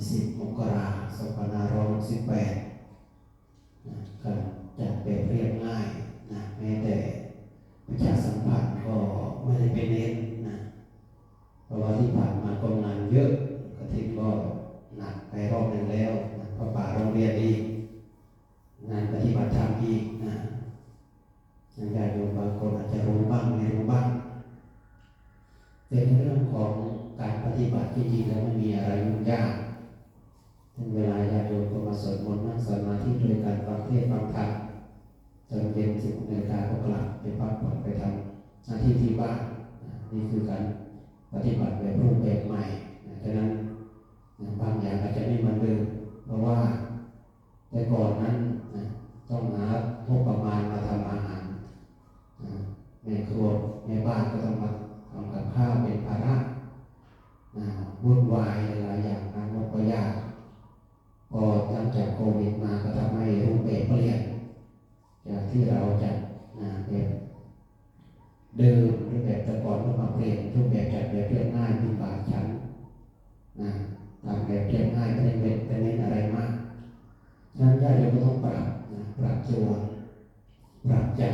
20มกราคม2568นะก็จัดเป็นเรียบง่ายนะแม้แต่ประชาสัมพันธ์ก็ไม่ได้เป็นเน้นนะเพราะว่าที่ผ่านมาก็งานเยอะกระถิ่นก็หนักไปรอบหนึ่งแล้วนะเพราะป่าโรงเรียนอีกงานปฏิบัติธรรมอีกนะญาติโยมบางคนอาจจะรู้บ้างไม่รู้บ้าง แต่ในเรื่องของการปฏิบัติที่จริงแล้วไม่มีอะไรยุ่งยากถึงเวลาญาติโยมก็มาสวดมนต์นั่งสมาธิด้วยกันฟังเทศน์ฟังธรรมจนเย็นสิบนาฬิกาก็กลับไปพักผ่อนไปทำหน้าที่ที่บ้านนะนี่คือการปฏิบัติแบบรูปแบบใหม่นะฉะนั้นนะบางอย่างอาจจะไม่เหมือนเดิมเพราะว่าแต่ก่อนนั้นนะต้องหางบประมาณมาทำอาหารนะแม่ครัวแม่บ้านก็ต้องมา ทำกับข้าวเป็นภาระนะวุ่นวายหลายๆอย่างนะมันก็ยากพอหลังจากโควิดมาก็ทำให้รูปแบบเปลี่ยนจากที่เราจะนะแบบเดิมรูปแบบแต่ก่อนก็มาเปลี่ยนรูปแบบจากแบบเรียบง่ายเป็นบาทชั้นนะทำแบบเรียบง่ายไม่ได้เป็นไปเน้นอะไรมากฉะนั้นญาติโยมก็ต้องปรับนะปรับตัวปรับใจ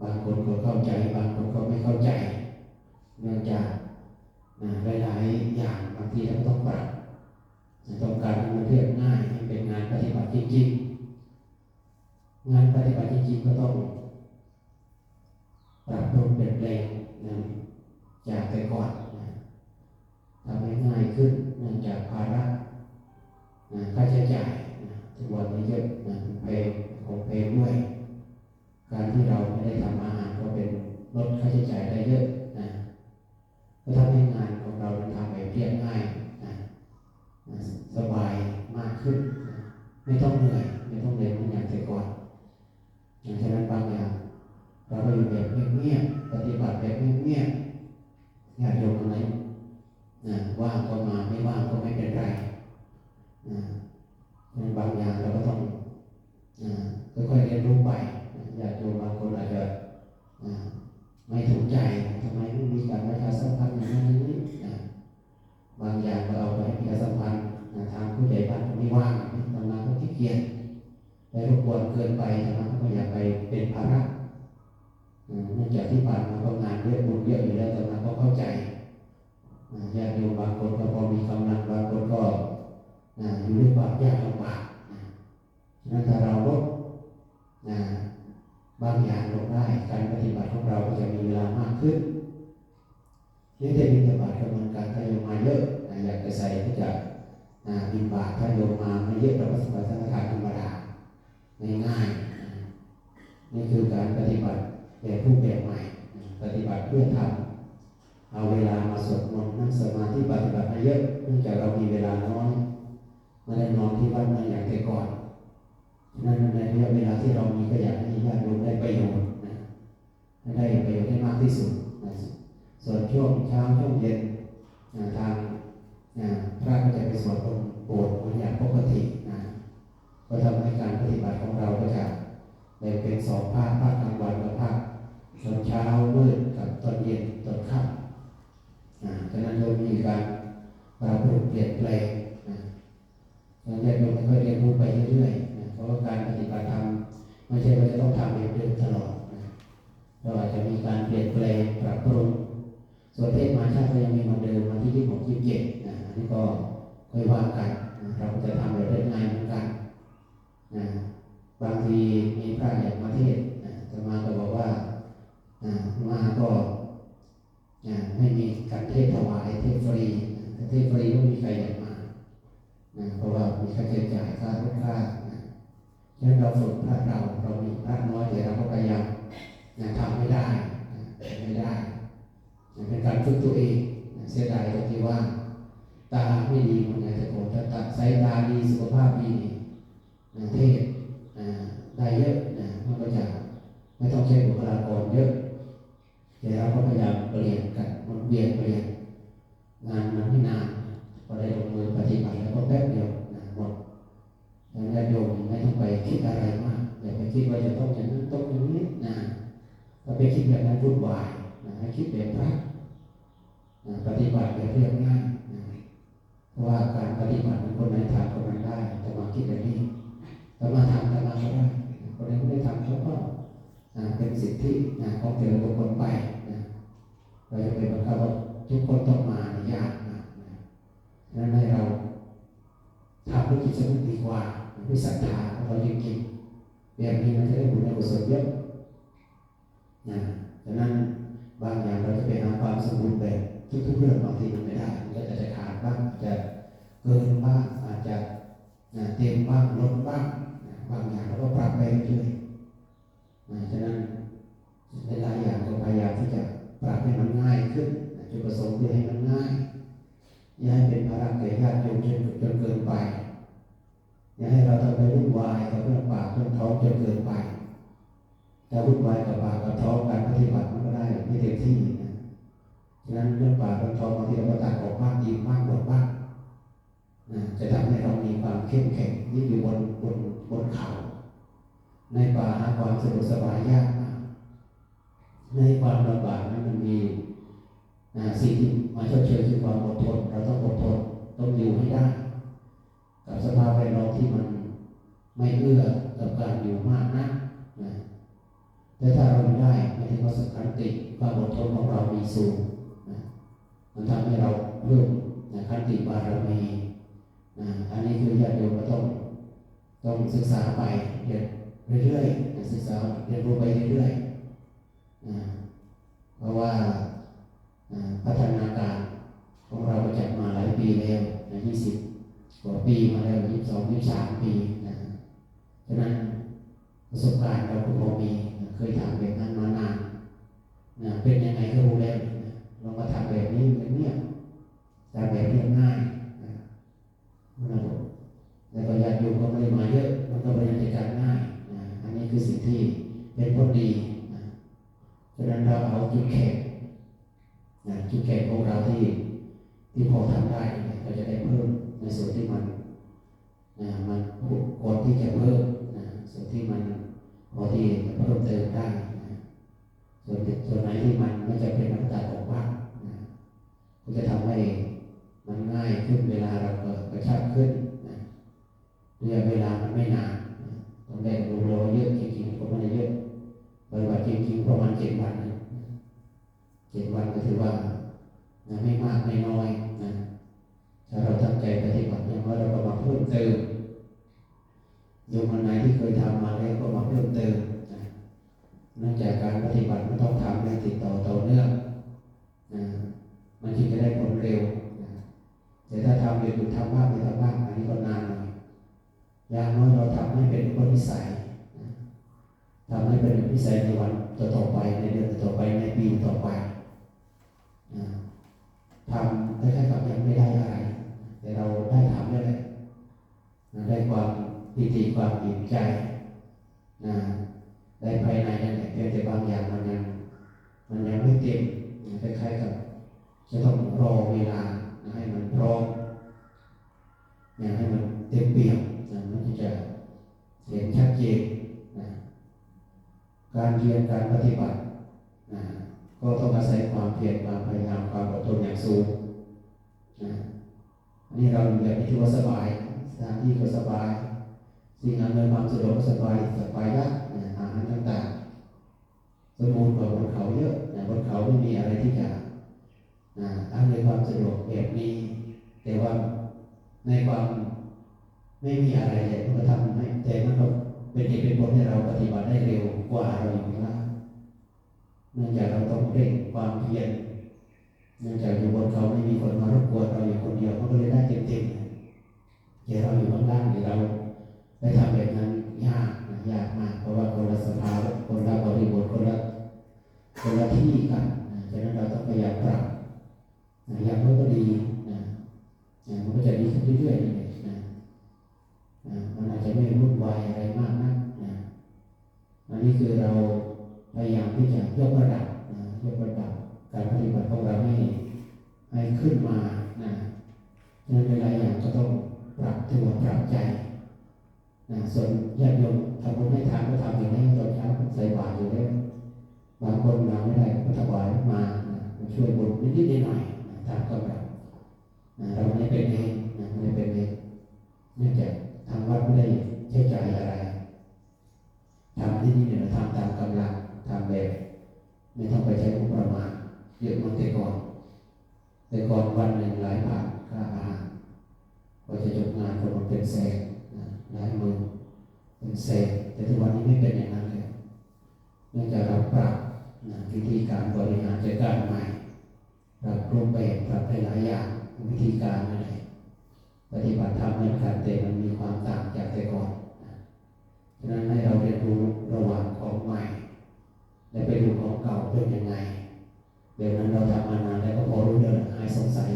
บางคนก็เข้าใจ บางคนก็ไม่เข้าใจ เนื่องจากนะหลายๆอย่างบางทีเราก็ต้องปรับนะต้องการให้มันเรียบง่ายให้เป็นงานปฏิบัติจริงๆ งานปฏิบัติจริงๆก็ต้องปรับปรุงเปลี่ยนแปลงนะจากแต่ก่อนนะทำให้ง่ายขึ้นเนื่องจากภาระนะค่าใช้จ่ายนะทุกวันนี้เยอะนะเพลงของเพลงด้วย การ ที่เราไม่ได้ทำอาหารก็เป็นลดค่าใช้จ่ายได้เยอะนะก็ทำให้งานของเราทำแบบเรียบง่ายนะสบายมากขึ้นนะไม่ต้องเหนื่อยไม่ต้องเหนื่อยเหมือนอย่างแต่ก่อนอย่างฉะนั้นบางอย่างเราก็อยู่แบบเงียบๆปฏิบัติแบบเงียบๆญาติโยมอะไรนะว่างก็มาไม่ว่างก็ไม่เป็นไรนะบางอย่างเราก็ต้อง ไปรเกินไปทำงานก็อยากไปเป็นภาระเนื่องจากที่ผ่านมาก็งานเยอะบุญเยอะอยู่แล้วแต่มาก็เข้าใจญาติโยมบางคนก็พอมีกำลังบางคนก็อยู่ด้วยความยากลำบากนั้นถ้าเราลดบางอย่างลงได้การปฏิบัติของเราก็จะมีเวลามากขึ้นนี่แต่บินบาตกำลังการถ้าโยมมาเยอะอยากจะใส่ก็จะนะบินบาตถ้าโยมมาไม่เยอะเราก็สบายสังฆทานธรรมดา ง่ายๆนี่คือการปฏิบัติแบบรูปแบบใหม่ ปฏิบัติเพื่อทำเอาเวลามาสวดมนต์นั่งสมาธิปฏิบัติมาเยอะเนื่องจากเรามีเวลาน้อยไม่ได้นอนที่วัดมาอย่างแต่ก่อนนั้นในระยะเวลาที่เรามีก็อยากให้ญาติโยมได้ประโยชน์นะได้ประโยชน์ได้มากที่สุดนะส่วนช่วงเช้าช่วงเย็นทางพระก็จะไปสวดบนโบสถ์เหมือนอย่างปกติ ก็ทำให้การปฏิบัติของเราก็จะแบ่งเป็นสองภาคภาคกลางวันกับภาคตอนเช้ามืดกับตอนเย็นตอนค่ำนะฉะนั้นเรามีการปรับปรุงเปลี่ยนแปลงนะญาติโยมก็เรียนรู้ไปเรื่อยๆเพราะว่าการปฏิบัติธรรมไม่ใช่ว่าจะต้องทำแบบเดิมตลอดนะเราอาจจะมีการเปลี่ยนแปลงปรับปรุงส่วนเทศมาชาติก็ยังมีเหมือนเดิมมาที่ยี่สิบหกยี่สิบเจ็ดนะอันนี้ก็ค่อยว่ากันเราจะทำแบบเรื่อยๆเหมือนกัน นะบางทีมีพระอยากมาเทศนะจะมาก็บอกว่านะมาก็นะไม่มีการเทศถวายเทศฟรีนะเทศฟรีไม่มีใครอยากมานะเพราะว่ามีค่าใช้จ่ายค่ารถค่านะฉะนั้นเราฝึกพระเราเรามีพระน้อยแต่เราก็พยายามนะทำไม่ได้นะไม่ได้นะเป็นการฝึกตัวเองนะเสียดายตรงที่ว่า ตาไม่ดีมันไงแต่โกรธตาสายตาดีสุขภาพดี นะเทศนะได้เยอะนะมันก็จะไม่ต้องใช้บุคลากรเยอะแต่เราก็พยายามเปลี่ยนกันมันเวียนเปลี่ยนงานมันไม่นานพอได้ลงมือปฏิบัติแล้วก็แป๊บเดียวนะหมดดังนั้นโยมไม่ต้องไปคิดอะไรมากอย่าไปคิดว่าจะต้องอย่างนั้นต้องอย่างนี้นะถ้าไปคิดแบบนั้นวุ่นวายนะให้คิดแบบพระนะปฏิบัติแบบเรียบง่ายนะเพราะว่าการปฏิบัติคนไหนทำคนนั้นได้แต่มาคิดแบบนี้ แต่มาทำแต่มาก็ได้คนไหนไม่ได้ทำเขาก็เป็นสิทธิของแต่ละบุคคลไปนะเราจะไปบังคับว่าทุกคนต้องมาเนี่ยยากนะนะฉะนั้นให้เราทำด้วยจิตสำนึกดีกว่าด้วยศรัทธาของเราจริงๆแบบนี้มันจะได้บุญในกุศลเยอะนะฉะนั้นบางอย่างเราจะไปหาความสมบูรณ์แบบทุกๆเรื่องบางทีมันไม่ได้มันก็อาจจะขาดบ้างอาจจะเกินบ้างอาจจะเต็มบ้างลดบ้าง นะบางอย่างเราก็ปรับไปเรื่อยๆนะฉะนั้นหลายอย่างก็พยายามที่จะปรับให้มันง่ายขึ้นนะจุดประสงค์คือให้มันง่าย อย่าให้เป็นภาระแก่ญาติโยมจนจนเกินไป อย่าให้เราต้องไปวุ่นวายกับเรื่องปากเรื่องท้องจนเกินไปถ้าวุ่นวายกับปากกับท้องการปฏิบัติมันก็ได้ไม่เต็มที่นะฉะนั้นเรื่องปากเรื่องท้องบางทีเราก็ตัดออกบ้างอีกบ้างหมดบ้างนะจะทำให้เรามีความเข้มแข็งยิ่งอยู่บนบน บนเขา ในป่าหาความสะดวกสบายยากมากในความลำบากนั้นมันมีสิ่งที่มาชดเชยคือความอดทนเราต้องอดทนต้องอยู่ให้ได้ กับสภาพแวดล้อมที่มันไม่เอื้อกับการอยู่มากนะนะแต่ถ้าเราได้ไม่ถึงว่าสังขันติความอดทนของเรามีสูงนะมันทำให้เราเพิ่มนะขันติบารมีนะอันนี้คือญาติโยมก็ต้อง ต้องศึกษาไปเรียนเรื่อยๆศึกษาเรียนรู้ไปเรื่อยๆเพราะว่าพัฒนาการของเราก็จัดมาหลายปีแล้วนะยี่สิบกว่าปีมาแล้วยี่สิบสองยี่สิบสามปีนะฉะนั้นประสบการณ์เราก็พอมีเคยทำแบบนั้นมานานนะเป็นยังไงก็รู้แล้วนะลองมาทำแบบนี้แบบเนี้ยทำแบบเรียบง่ายนะนะ แล้วก็ญาติโยมก็ไม่ได้มาเยอะ มันก็บริหารจัดการง่ายนะอันนี้คือสิ่งที่เป็นผลดีนะฉะนั้นเราเอาจุดแข็งนะจุดแข็งของเราที่ที่พอทำได้เราจะได้เพิ่มในส่วนที่มันนะมันควรที่จะเพิ่มนะส่วนที่มันพอที่จะเพิ่มเติมได้นะส่วนส่วนไหนที่มันไม่จะเป็นน้ำตาออกบ้างนะก็จะทำให้มันง่ายขึ้นเวลาเราเกิดกระชับขึ้น ระยะเวลามันไม่นานนะตอนแรกดูเราเยอะจริงๆก็ไม่ได้เยอะปฏิบัติจริงๆประมาณเจ็ดวันเจ็ดวันก็ถือว่านะไม่มากไม่น้อยนะถ้าเราตั้งใจปฏิบัติอย่างว่าเราก็มาเพิ่มเติมโยมคนไหนที่เคยทำมาแล้วก็มาเพิ่มเติมนะนองจากการปฏิบัติมันต้องทำในติดต่อต่อเนื่องนะมันจึงจะได้ผลเร็วนะแต่ถ้าทำเดี๋ยวทำบ้างไม่ทำบ้างอันนี้ก็นานน่ อย่างน้อยเราทำให้เป็นอุปนิสัยนะทำให้เป็นอุปนิสัยในวันต่อต่อไปในเดือนต่อไปในปีต่อไปทำคล้ายๆกับยังไม่ได้อะไร แต่เราได้ทำแล้วแหละนะได้ความปิติความอิ่มใจนะได้ภายในนั่นแหละเพียงแต่บางอย่างมันยังมันยังไม่เต็มคล้ายๆกับจะต้องรอเวลาให้มันพร้อมนะให้มันเต็มเปี่ยม นะมันถึงจะเห็นชัดเจนนะการเรียนการปฏิบัตินะก็ต้องอาศัยความเพียรความพยายามความอดทนอย่างสูงนะอันนี้เราอยู่แบบนี้ที่ว่าสบายสถานที่ก็สบาย สิ่งอำนวยความสะดวกก็สบายสบายยากนะอาหารต่างๆ สมบูรณ์กว่าบนเขาเยอะนะบนเขาไม่มีอะไรที่จะนะอำนวยความสะดวกแบบนี้แต่ว่าในความ ไม่มีอะไรเลยมันก็ทำให้แต่มันก็เป็นเหตุเป็นผลให้เราปฏิบัติได้เร็วกว่าเราอยู่ข้างล่างเนื่องจากเราต้องเร่งความเพียรเนื่องจากอยู่บนเขาไม่มีคนมารบกวนเราอยู่คนเดียวมันก็เลยได้เต็มๆแต่เราอยู่ข้างล่างเนี่ยเราได้ทำแบบนั้นยากนะยากมาก เพราะว่าคนละสภาวะคนละบริบทคนละคนละที่กันนะฉะนั้นเราต้องพยายามปรับนะอย่างน้อยก็ดีนะนะมันก็จะดีขึ้นเรื่อยๆ วายอะไรมากนักนะอันนี้คือเราพยายามที่จะยกระดับนะยกระดับการปฏิบัติของเราให้ให้ขึ้นมานะในั้นเวลาอย่างก็ต้องปรับตัวปรับใจนะส่วนญาติโยมทำบุญให้ทานก็ทำอยู่แล้วตอนเช้าใส่บาตรอยู่แล้วบางคนมาไม่ได้ก็ถวายมาช่วยบุญนิดนิๆหน่อยๆตามกำลังเราไม่เป็นเองไม่เป็นเองเนื่องจากทางวัดไม่ได้ เชื่ใจอะไรทำที่นี่เนี่ยทำตามกำลังทำแบบ ไม่ต้องไปใช้งบประมาณเยอะมากแต่ก่อน แต่ก่อนวันหนึ่งหลายบาทค่าอาหารกว่าจะจบงานคนมันเป็นแสนหลายหมื่นเป็นแสนแต่ทุกวันนี้ไม่เป็นอย่างนั้นเลยเนื่องจากเราปรับวิธีการบริหารจัดการใหม่ปรับรูปแบบปรับไปหลายอย่างวิธีการอะไรปฏิบัติธรรมเหมือนกันแต่มันมีความต่างจากแต่ก่อน ฉะนั้นให้เราเรียนรู้ระหว่างของใหม่ และไปดูของเก่าเป็นยังไง เดี๋ยวนั้นเราทำมานานแล้วก็พอรู้เรื่องหายสงสัย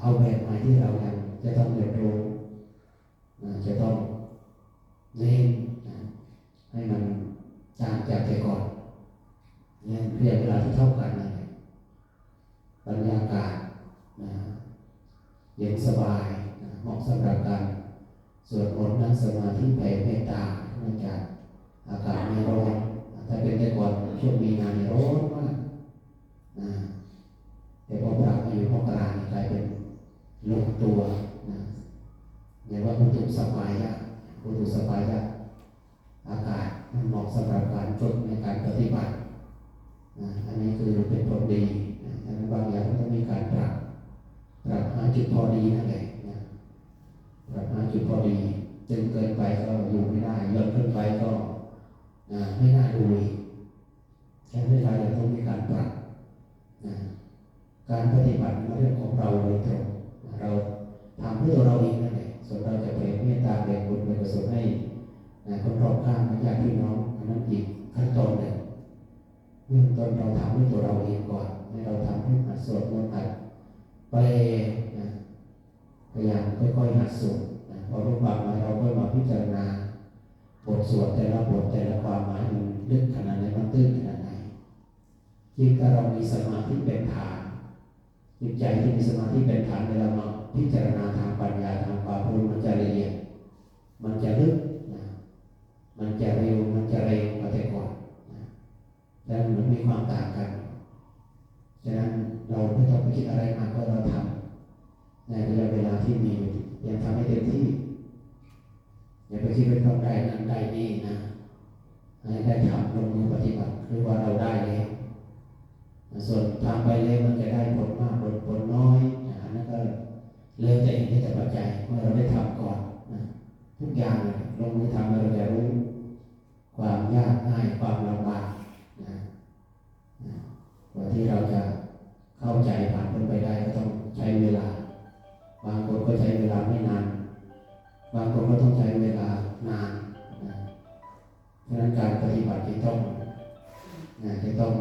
เอาแบบใหม่ที่เรายังจะต้องเรียนรู้จะต้องเน้นให้มันต่างจากแต่ก่อนเนี่ยเรียนเวลาที่เท่ากันนะบรรยากาศนะเย็นสบายเหมาะสำหรับการ ส่วนต์นั่งสมาธิแผ่เมตตาเนื่องจากอากาศไม่ร้อนถ้าเป็นแต่ก่อนช่วงมีนาเนี่ยร้อนมากนะแต่พอปรับมาอยู่มกราเนี่ยกลายเป็นลงตัวนะเรียกว่าพุทุสบายะพุทุสบายะอากาศมันเหมาะสำหรับการฝึกในการปฏิบัตินะอันนี้คือเป็นผลดีนะฉะนั้นบางอย่างก็ต้องมีการปรับปรับหาจุดพอดีนั่นแหละ นะดับหาจุดพอดีจึงเกินไปก็อยู่ไม่ได้เยอะเกินไปก็ไม่น่าดูอีกฉะนั้นเราจะต้องมีการปรับการปฏิบัติเป็นเรื่องของเราโดยตรงเราทำเพื่อตัวเราเองนั่นแหละส่วนเราจะเป็นเมตตาเป็นบุญเป็นกุศลให้คนรอบข้างญาติพี่น้องอันนั้นอีกขั้นตอนหนึ่งเริ่มต้นเราทำด้วยตัวเราเองก่อนให้เราทำให้หัดสวดมนต์หัดไป ยายามค่อยๆหัดสวดนะพอรู้ความหมายเราก็มาพิจารณาบทสวดแต่ละบทแต่ละความหมายมันลึกขนาดไหนมันตื้นขนาดไหนยิ่งถ้าเรามีสมาธิเป็นฐานจิตใจที่มีสมาธิเป็นฐานเวลามาพิจารณาทางปัญญาทางความรู้มันจะละเอียดมันจะลึกนะมันจะเร็วมันจะเร็วกว่าแต่ก่อนนะแล้วมันมีความต่างกันฉะนั้นเราไม่ต้องไปคิดอะไรมากก็เราทำ ในระยะเวลาที่มียังทำให้เต็มที่ อย่าไปคิดว่าต้องได้นั้นได้นี่นะให้ได้ทำลงมือปฏิบัติหรือว่าเราได้แล้วส่วนทำไปแล้วมันจะได้ผลมากผลผลน้อยนะอันนั้นก็เริ่มจะเห็นได้แต่ปัจจัยเมื่อเราได้ทำก่อนนะทุกอย่างเลยลงมือทำเราจะรู้ความยากง่ายความลำบากนะนะกว่าที่เราจะเข้าใจผ่านพ้นไปได้ก็ต้องใช้เวลา บางคนก็ใช้เวลาไม่นาน บางคนก็ต้องใช้เวลานานนะเพราะฉะนั้นการปฏิบัติที่ต้องนะจะต้อง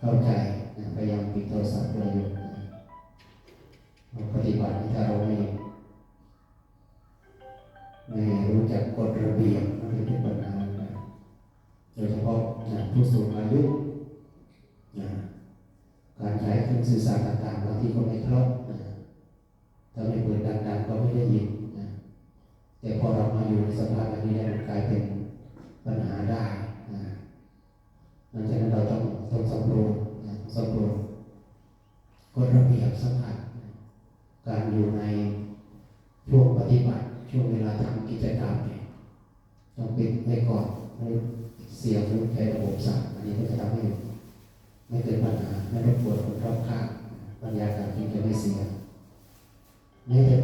เข้าใจนะพยายามปิดโทรศัพท์ด้วยอยู่นะเราปฏิบัติถ้าเราไม่ไม่รู้จักกฎระเบียบมันจะเป็นปัญหาโดยเฉพาะนะผู้สูงอายุนะการใช้เครื่องสื่อสารต่างๆบางทีก็ไม่ครบ ถ้าไม่เปิดดังๆก็ไม่ได้ยินนะแต่พอเรามาอยู่ในสภาพแบบนี้แล้วมันกลายเป็นปัญหาได้นะดังนั้นเราต้องต้องสำรวมนะสำรวมกฎระเบียบสำคัญการอยู่ในช่วงปฏิบัติช่วงเวลาทำกิจกรรมเนี่ยต้องปิดไว้ก่อนไม่เสียงหรือใช้ระบบสั่งอันนี้ก็จะทำให้ไม่เกิดปัญหาไม่รบกวนคนรอบข้างบรรยากาศที่จะไม่เสีย ในแต่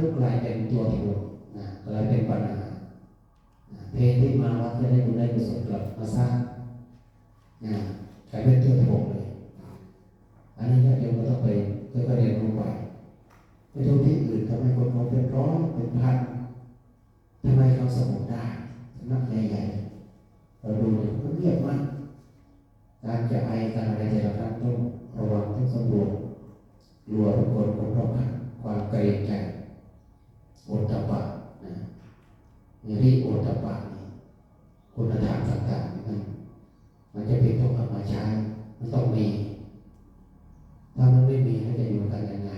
เรื่อกลายเป็นตัวถ่วงนะกลายเป็นปัญหาเพศที่มาวัดจะได้บุญได้กุศลกลับมาสร้างนะกลายเป็นตัวถ่วงเลยอันนี้ญาติโยมก็ต้องไปค่อยๆเรียนรู้ไปไปดูที่อื่นทำไมคนเขาเป็นร้อยเป็นพันทำไมเขาสงบได้สำนักใหญ่ๆเราดูเนี่ยมันเงียบมากการจะไอการอะไรแต่ละครั้งต้องระวังต้องสำรวจกลัวทุกคนคนรอบข้างความเกรงใจ โอตตะปะนะมีรีโอตตะปะนี่คุณธรรมต่างๆนี่มันมันจะเป็นต้องเอามาใช้มันต้องมี ถ้ามันไม่มีแล้วจะอยู่กันยังไง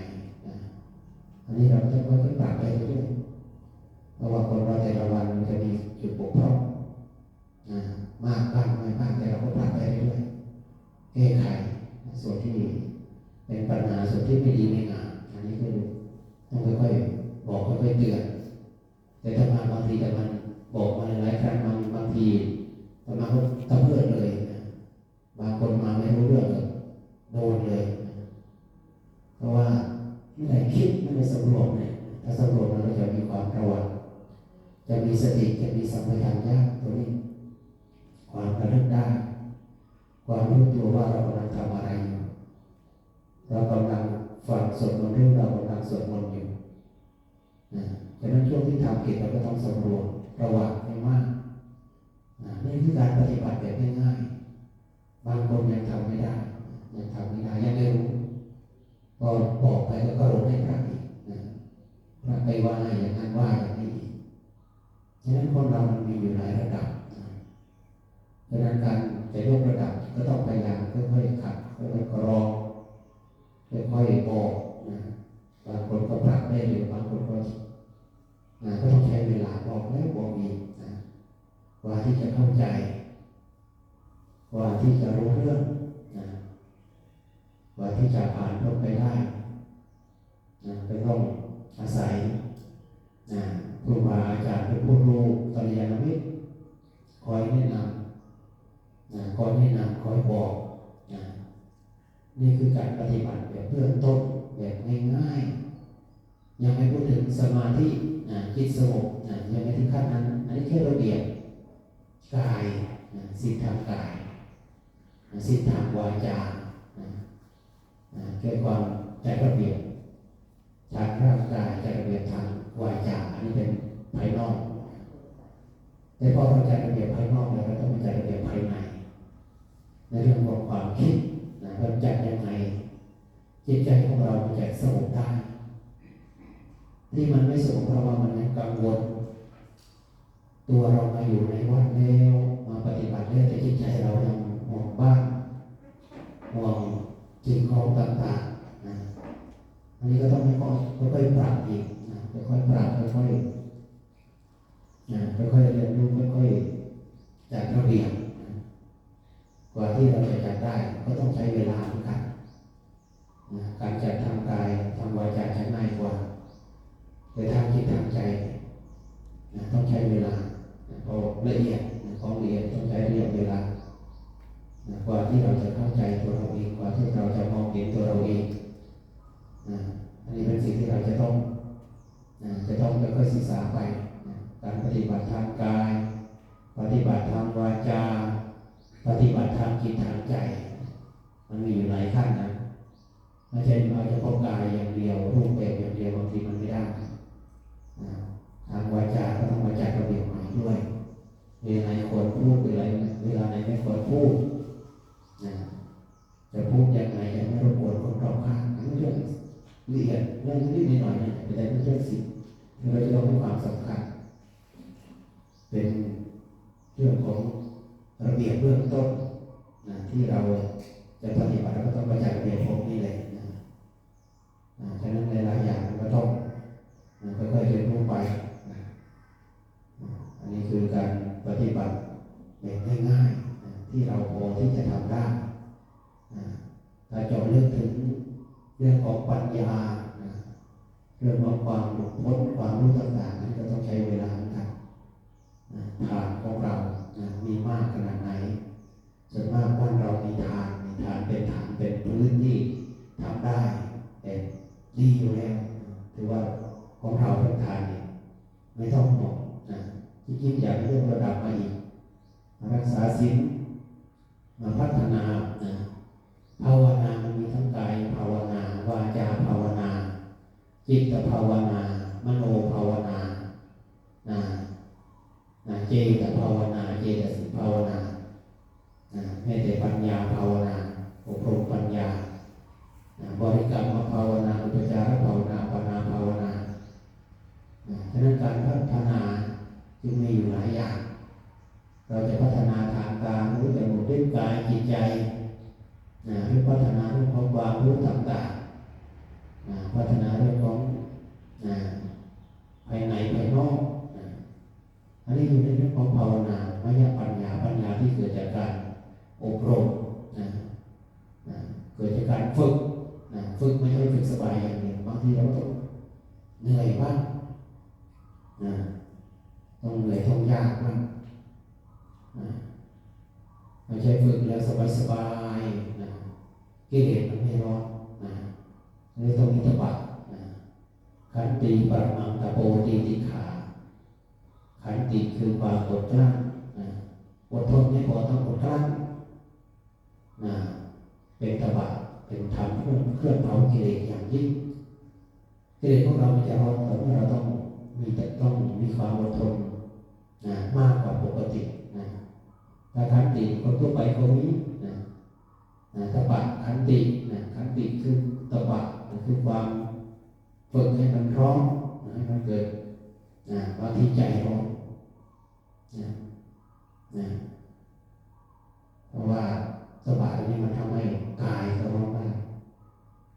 นะอันนี้เราต้องค่อยๆปรับไปเรื่อยๆเพราะว่าคนเราแต่ละวันมันจะมีจุดบกพร่องนะมากบ้างน้อยบ้างแต่เราก็ปรับไปเรื่อยๆแก้ไขส่วนที่เป็นปัญหาส่วนที่ไม่ดีไม่งามอันนี้คือต้องค่อยๆ บอกค่อยๆเตือนแต่ถ้ามาบางทีแต่มันบอกมาหลายครั้งบางบางทีแต่มาก็ตะเพิดเลยนะบางคนมาไม่รู้เรื่องเลยโดนเลยเพราะว่าไม่ได้คิดไม่ได้สำรวจเนี่ยถ้าสำรวจมันก็จะมีความระวังจะมีสติจะมีสัมปชัญญะตัวนี้ ความระลึกได้ ความรู้ตัวว่าเรากำลังทำอะไรอยู่เรากำลังฟังสวดมนต์หรือเรากำลังสวดมนต์อยู่ นะฉะนั้นช่วงที่ทำกิจเราก็ต้องสำรวจระวังให้มากนะนี่คือการปฏิบัติแบบง่ายๆบางคนยังทำไม่ได้ยังทำไม่ได้ยังไม่รู้พอบอกไปแล้วก็ลงให้พระอีกนะพระไปว่าอย่างนั้นว่าอย่างนี้อีกฉะนั้นคนเรามันมีอยู่หลายระดับนะ ดังนั้นการจะยกระดับก็ต้องพยายามค่อยๆขัดค่อยๆกรองค่อยๆบอกนะบางคนก็ปรับได้เร็วบางคนก็นะก็ต้องใช้เวลาบอกแล้วบอกอีกนะกว่าที่จะเข้าใจกว่าที่จะรู้เรื่องนะกว่าที่จะผ่านพ้นไปได้นะก็ต้องอาศัยนะครูบาอาจารย์เป็นผู้รู้กัลยาณมิตรคอยแนะนำ นะคอยแนะนำคอยบอกนะนี่คือการปฏิบัติแบบเบื้องต้นแบบง่ายๆยังไม่พูดถึงสมาธินะจิตสงบนะยังไม่ถึงขั้นนั้น อันนี้แค่ระเบียบกายนะสิทธางกายนะสิทธางวาจานะนะแค่ความจัดระเบียบทางร่างกายจัดระเบียบทางวาจาอันนี้เป็นภายนอก แต่พอเราใจระเบียบภายนอกแล้วเราต้องมาจัดระเบียบภายในในเรื่องของความคิดนะเราจัดยังไงจิตใจของเราจะสงบได้ที่มันไม่สงบเพราะว่ามันยังกังวล ตัวเรามาอยู่ในวัดแล้วมาปฏิบัติแล้วแต่จิตใจเรายังห่วงบ้านห่วงสิ่งของต่างๆนะอันนี้ก็ต้องค่อยๆค่อยๆปรับอีกนะค่อยๆปรับค่อยๆ นะค่อยๆเรียนรู้ค่อยๆจัดระเบียบกว่าที่เราจะจัดได้ก็ต้องใช้เวลาเหมือนกันนะการจัดทำกายทำวาจาใช้ง่ายกว่าแต่ทำจิตทำใจนะต้องใช้เวลาเพราะละเอียดนของละเอียดต้องใช้เระยะเวลากว่าที่เราจะเข้าใจตัวเราเองกว่าที่เราจะมองเห็นตัวเราเองอันนี้เป็นสิ่งที่เราจะต้องจะต้องค่อยๆศึกษาไป การปฏิบัติทางกาย ปฏิบัติทางวาจา ปฏิบัติทางจิตทางใจ มันมีอยู่หลายขั้นนะไม่ใช่เอาเฉพาะกายอย่างเดียวรูปแบบอย่างเดียวบางทีมันไม่ได้นะทางวาจาก็ต้องมาจัดระเบียบใหม่ด้วยเวลาไหนควรพูดเวลาเวลาไหนไม่ควรพูดนะจะพูดยังไงจะไม่รบกวนคนรอบข้างอันนี้เรื่องละเอียดเรื่องนิดหน่อยๆนะแต่เป็นเรื่องสิ่งที่เราจะต้องให้ความสำคัญ เป็นเรื่องของระเบียบเบื้องต้นนะที่เราจะปฏิบัติเราก็ต้องมาจัดระเบียบพวกนี้เลยนะนะฉะนั้นหลายๆอย่างก็ต้องนะค่อยๆเรียนรู้ไปนะอันนี้คือการปฏิบัติแบบง่ายๆที่เราพอที่จะทำได้ถ้าเจาะลึกถึงเรื่องของปัญญาเรื่องของความหลุดพ้นความรู้ต่างๆนั้นก็ต้องใช้เวลาเหมือนกัน นะ ทานของเรานะมีมากขนาดไหนส่วนมากบ้านเรามีทานมีทานเป็นฐานเป็นพื้นที่ทำได้แต่ดีอยู่แล้วถือว่าของเราเป็นทานเนี่ยไม่ต้องห่วงนะที่คิดอยากเรื่องระดับมาอีกมารักษาศีลมาพัฒนานะภาวนามันมีทั้งกายภาวนาวาจาภาวนา จิตภาวนา มโนภาวนานะ นะเจตภาวนา เจตสิภาวนานะแม้แต่ปัญญาภาวนาอบรมปัญญานะบริกรรมภาวนาอุปจารภาวนาปนาภาวนาฉะนั้นการพัฒนาจึงมีอยู่หลายอย่าง เราจะพัฒนาทางตารู้จมูกลิ้นกายจิตใจนะหรือพัฒนาเรื่องของความรู้ต่างๆนะพัฒนาเรื่องของนะภายในภายนอก อันนี้อยู่ในเรื่องของภาวนาไม่ใช่ปัญญาปัญญาที่เกิดจากการอบรมนะนะเกิดจากการฝึกนะฝึกไม่ใช่ฝึกสบายอย่างเดียวบางทีเราต้องเหนื่อยบ้างนะต้องเหนื่อยต้องยากบ้างนะไม่ใช่ฝึกแล้วสบายสบายๆนะกิเลสมันไม่ร้อนนะนี่ต้องมีตบะนะขันติปรมังตะโปตีติขา ขันติคือความอดกลั้นนะอดทนไม่พอต้องอดกลั้นนะเป็นตบะเป็นธรรมเครื่องเครื่องเผากิเลสอย่างยิ่งกิเลสของเรามันจะรอนแต่ว่าเราต้องมีแต่ต้องมีความอดทนนะมากกว่าปกตินะถ้าขันติคนทั่วไปเขามีนะนะตบะขันตินะขันติคือตบะนะคือความฝึกให้มันร้อนนะให้มันเกิดนะบางทีใจร้อน นะนะเพราะว่าตบะตรงนี้มันทำให้กายก็ร้อนได้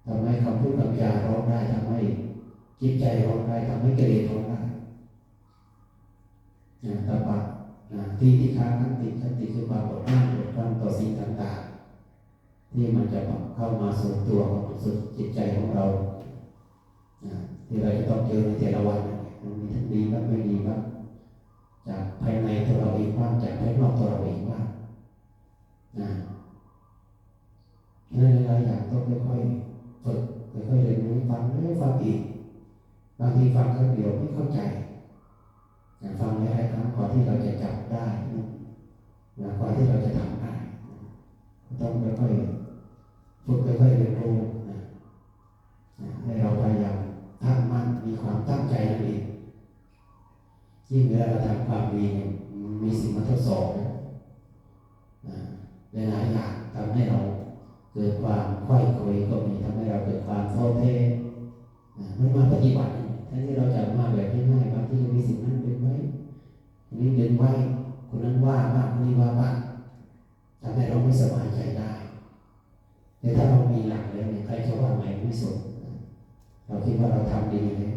ทำให้คำพูดคำจาร้อนได้ทำให้จิตใจร้อนได้ทำให้กิเลสร้อนได้นะตบะนะที่ที่ค้างขันติขันติคือความอดกลั้นอดกลั้นต่อสิ่งต่างๆ ที่มันจะเข้ามาสู่ตัวของสู่จิตใจของเราที่เราจะต้องเจอในแต่ละวันมันมีทั้งดีบ้างไม่ดีบ้าง จากภายในตัวเราเองบ้างจากภายนอกตัวเราเองบ้างนะนั่นหลายๆอย่างต้องค่อยๆฝึกค่อยๆเรียนรู้ฟังแล้วฟังอีกบางทีฟังครั้งเดียวไม่เข้าใจนะฟังหลายๆครั้งก่อนที่เราจะจับได้นะก่อนที่เราจะทำได้นะต้องค่อยๆฝึกค่อยๆเรียนรู้นะนะให้เราพยายามตั้งมั่นมีความตั้งใจนั่นเอง ยิ่งเวลาเราทำความดีเนี่ยมีสิ่งมาทดสอบนะนหลายอย่างทำให้เราเกิดความค่อยคุยก็มีทำให้เราเกิดความท้อแท้นะไม่มาปฏิบัติเนี่ยแทนที่เราจะมาแบบง่ายๆบางที่มีสิ่งนั้นเป็นไว้คนนี้เดินไว้คนนั้นว่าบ้างคนนี้ว่าบ้างทำให้เราไม่สบายใจได้แต่ถ้าเรามีหลักแล้วเนี่ยใครจะว่าไงไม่สนเราคิดว่าเราทำดีแล้ว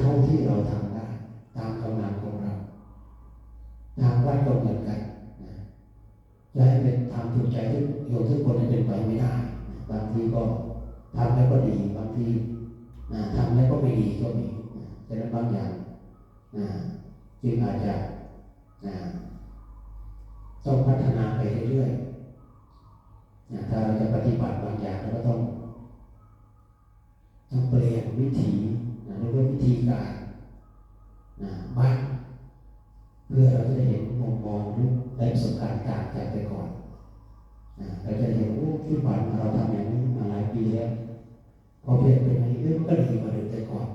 เท่าที่เราทำ ตามกำลังของเราทางวัดก็เหมือนกันนะจะให้เป็นทำถูกใจทุกโยมทุกคนเนี่ยเป็นไปไม่ได้บางทีก็ทำแล้วก็ดีบางทีทำแล้วก็ไม่ดีก็มีนะฉะนั้นบางอย่างจึงอาจจะต้องพัฒนาไปเรื่อยๆถ้าเราจะปฏิบัติบางอย่างเราก็ต้องต้องเปลี่ยนวิธีนเรียกว่าวิธีการ บ้างเพื่อเราจะได้เห็นมุมมองหรือได้ประสบการณ์ต่างจากแต่ก่อนเราจะเห็นโอ้ที่ผ่านมาเราทำอย่างนี้มาหลายปีแล้วพอเปลี่ยนเป็นอย่างนี้เอ้ยมันก็ดีกว่าเดิมแต่ก่อน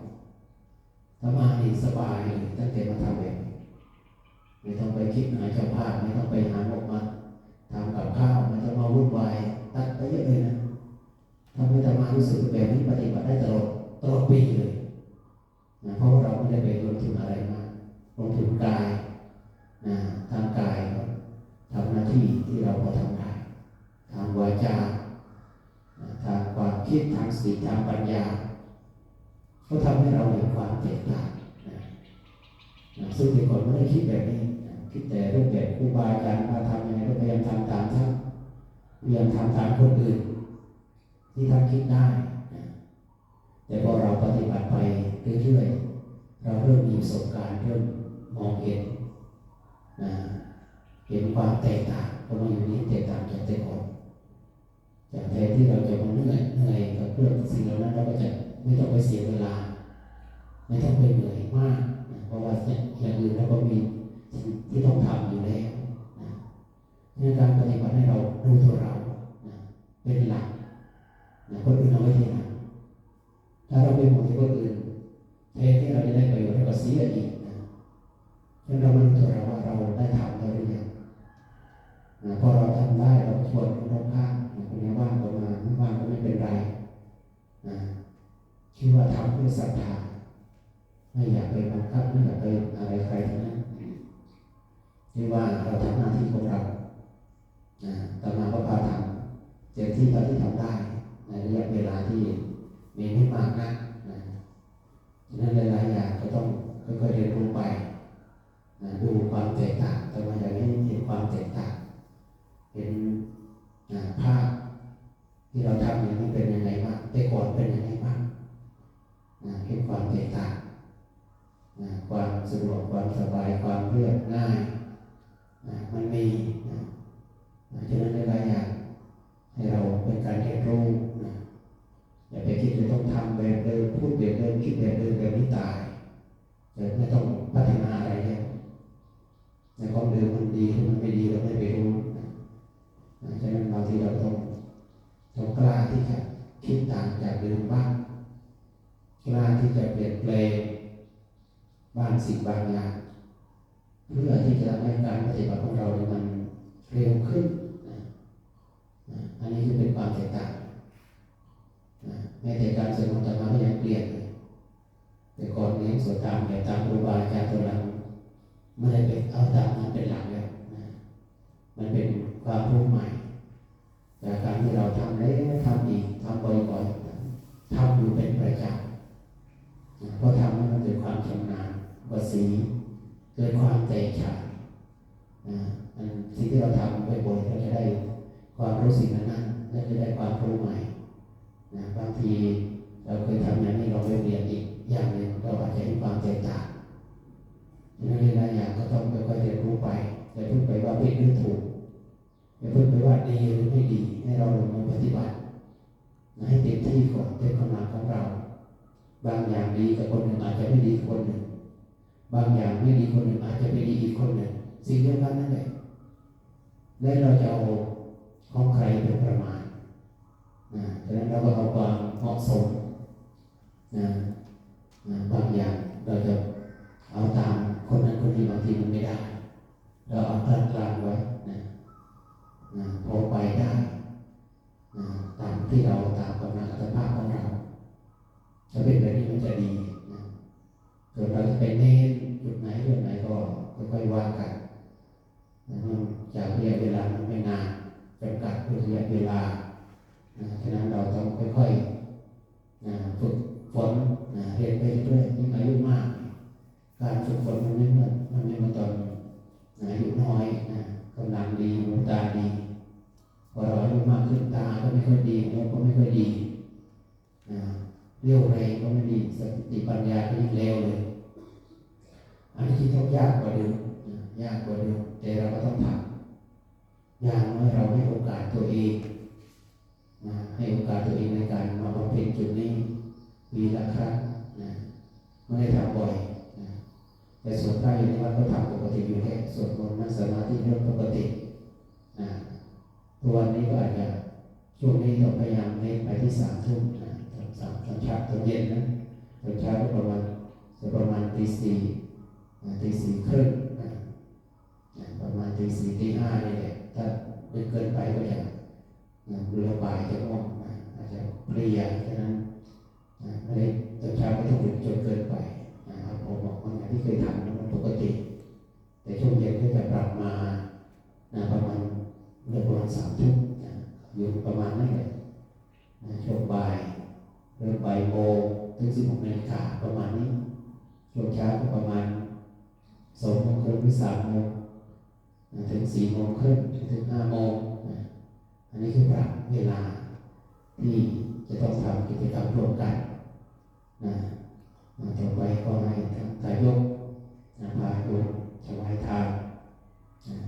ถ้ามานี่สบายตั้งแต่มาทำแบบนี้ไม่ต้องไปคิดหาเจ้าภาพไม่ต้องไปหาออกมาทำกับข้าวไม่ต้องมาวุ่นวายตัดไปเยอะเลยนะทำให้ธรรมารู้สึกแบบนี้ปฏิบัติได้ตลอดตลอดปีเลย นะเพราะว่าเราไม่ได้ไปลงทุนอะไรมากลงทุนกายนะทางกายทำหน้าที่ที่เราพอทำได้ทางวาจาทางความคิดทางสติทางปัญญา ก็ทำให้เราเห็นความแตกต่างนะซึ่งแต่ก่อนไม่ได้คิดแบบนี้นะคิดแต่เรื่องแบบครูบาอาจารย์มาทำยังไงก็พยายามทำตามท่านพยายามทำตามคนอื่น ที่ท่านคิดได้ แต่พอเราปฏิบัติไปเรื่อยๆเราเริ่มมีประสบการณ์เริ่มมองเห็นนะเห็นความแตกต่างก็มาอยู่นี้แตกต่างจากแต่ก่อนจากแทนที่เราจะมาเหนื่อยเหนื่อยกับเรื่องสิ่งเหล่านั้นเราก็จะไม่ต้องไปเสียเวลา ไม่ต้องไปเหนื่อยมากนะเพราะว่าอย่างอื่นเราก็มีสิ่งที่ต้องทำอยู่แล้วนะในการปฏิบัติให้เราดูตัวเรานะเป็นหลักนะคนอื่นเอาไว้ที่หลัง ถ้าเราไปห่วงที่คนอื่นแทนที่เราจะได้ประโยชน์เราก็เสียอีกนะฉะนั้นเรามาดูตัวเราว่าเราได้ทำแล้วหรือยังนะพอเราทำได้เราชวนคนรอบข้างนะคนนี้ว่างก็มาไม่ว่างก็ไม่เป็นไรนะคิดว่าทำด้วยศรัทธาไม่อยากไปบังคับไม่อยากไปอะไรใครทั้งนั้นที่ว่าเราทำหน้าที่ของเรานะตมาก็พาทำเต็มที่เท่าที่ทำได้ในระยะเวลาที่ มีไม่มากนะนะฉะนั้นหลายๆอย่างก็ต้องค่อยๆเรียนรู้ไปนะดูความแตกต่างแต่มาอย่างนี้เห็นความแตกต่างเห็นนะภาพที่เราทำอย่างนี้เป็นยังไงบ้างแต่ก่อนเป็นยังไงบ้างนะเห็นความแตกต่างนะความสะดวกความสบายความเรียบง่ายนะมันมีนะฉะนั้นหลายๆอย่างให้เราเป็นการเรียนรู้นะอย่าไปคิด จะต้องทำแบบเดิมพูดแบบเดิมคิดแบบเดิมแบบนี้ตายแต่ไม่ต้องพัฒนาอะไรแล้วในความเดิมมันดีมันไม่ดีเราไม่ไปรู้นะนะฉะนั้นบางทีเราต้องต้องกล้าที่จะคิดต่างจากเดิมบ้างกล้าที่จะเปลี่ยนแปลงบางสิ่งบางอย่างเพื่อที่จะทำให้การปฏิบัติของเราเนี่ยมันเร็วขึ้นนะอันนี้คือเป็นความแตกต่าง แม้แต่การสวดมนต์ธรรมะก็ยังเปลี่ยน แต่ก่อนเลี้ยงสวดตามแบบตามครูบาอาจารย์ตัวหลังไม่ได้เป็นเอาตามนั้นเป็นหลักแล้วนะมันเป็นความรู้ใหม่จากการที่เราทำแล้วทำอีกทำบ่อยๆทำอยู่เป็นประจำนะเพราะทำแล้วมันเกิดความชำนาญวสีเกิดความแตกฉานนะอันสิ่งที่เราทำบ่อยๆเราจะได้ความรู้สึกนั้นนั้นและจะได้ความรู้ใหม่ นะบางทีเราเคยทำอย่างนี้เราไปเรียนอีกอย่างหนึ่งเราอาจจะเห็นความแตกต่างฉะนั้นหลายอย่างก็ต้องค่อยๆเรียนรู้ไปอย่าเพิ่งไปว่าผิดหรือถูกอย่าเพิ่งไปว่าดีหรือไม่ดี ให้เราลงมือปฏิบัติให้เต็มที่ก่อนเต็มกำลังของเรา บางอย่างดีกับคนหนึ่งอาจจะไม่ดีกับคนหนึ่ง บางอย่างไม่ดีคนหนึ่งอาจจะไม่ดีอีกคนหนึ่ง สิ่งเดียวกันนั่นแหละและเราจะเอาของใครเป็นประมาณ นะฉะนั้นเราก็เอาความเหมาะสมนะนะบางอย่างเราจะเอาตามคนนั้นคนนี้บางทีมันไม่ได้ เราเอากลางกลางๆไว้นะนะพอไปได้นะตามที่เราตามกำลังอัตภาพของเราถ้าเป็นแบบนี้มันจะดีนะส่วนเราจะไปเน้นจุดไหนจุดไหนก็ค่อยๆว่ากันนะเนื่องจากระยะเวลามันไม่นาน จำกัดด้วยระยะเวลานะฉะนั้นเราต้องค่อยๆนะฝึกฝนนะเรียนไปเรื่อยๆยิ่งอายุมาก การฝึกฝนมันไม่เหมือนมันไม่เหมือนตอนนะอายุน้อยนะกำลังดีหูตาดี พอเราอายุมากขึ้นตาก็ไม่ค่อยดีหูก็ไม่ค่อยดีนะเรี่ยวแรงก็ไม่ดีสติปัญญาก็ยิ่งเลวเลย อันนี้ที่ต้องยากกว่าเดิมนะยากกว่าเดิมแต่เราก็ต้องทำ อย่างน้อยเราให้โอกาสตัวเองนะให้โอกาสตัวเองในการมาบำเพ็ญจุดนี้ปีละครั้งนะไม่ได้ทำบ่อยนะแต่ส่วนใหญ่ในวัดก็ทำปกติอยู่แค่สวดมนต์นั่งสมาธิเรื่องปกตินะทุกวันนี้ก็อาจจะช่วงนี้ต้องพยายามเน้นไปที่สามทุ่มนะตอนสาม ตอนเย็นนะตอนเช้าก็ประมาณจะประมาณตีสี่ตีสี่ครึ่งนะประมาณตีสี่ตีห้านี่แหละถ้าดึกเกินไปก็จะเรือบ่ายจะง่วงอาจจะเพลียฉะนั้นนะไม่ได้ตอนเช้าไม่ต้องดึกจนเกินไปนะครับผมบอกว่าอย่างที่เคยทำมันปกติ แต่ช่วงเย็นก็จะปรับมานะประมาณเรือประมาณสามทุ่มอยู่ประมาณนั้นแหละนะช่วงบ่าย เรือบ่ายโมงถึงสิบหกนาฬิกาประมาณนี้ช่วงเช้าก็ประมาณสองโมงครึ่งหรือสามโมงถึงสี่โมงครึ่งถึงห้าโมงนะอันนี้คือปรับเวลาที่จะต้องทำกิจกรรมร่วมกันนะนะต่อไปก็ให้ทางทายกนะพาโยมถวายทานนะ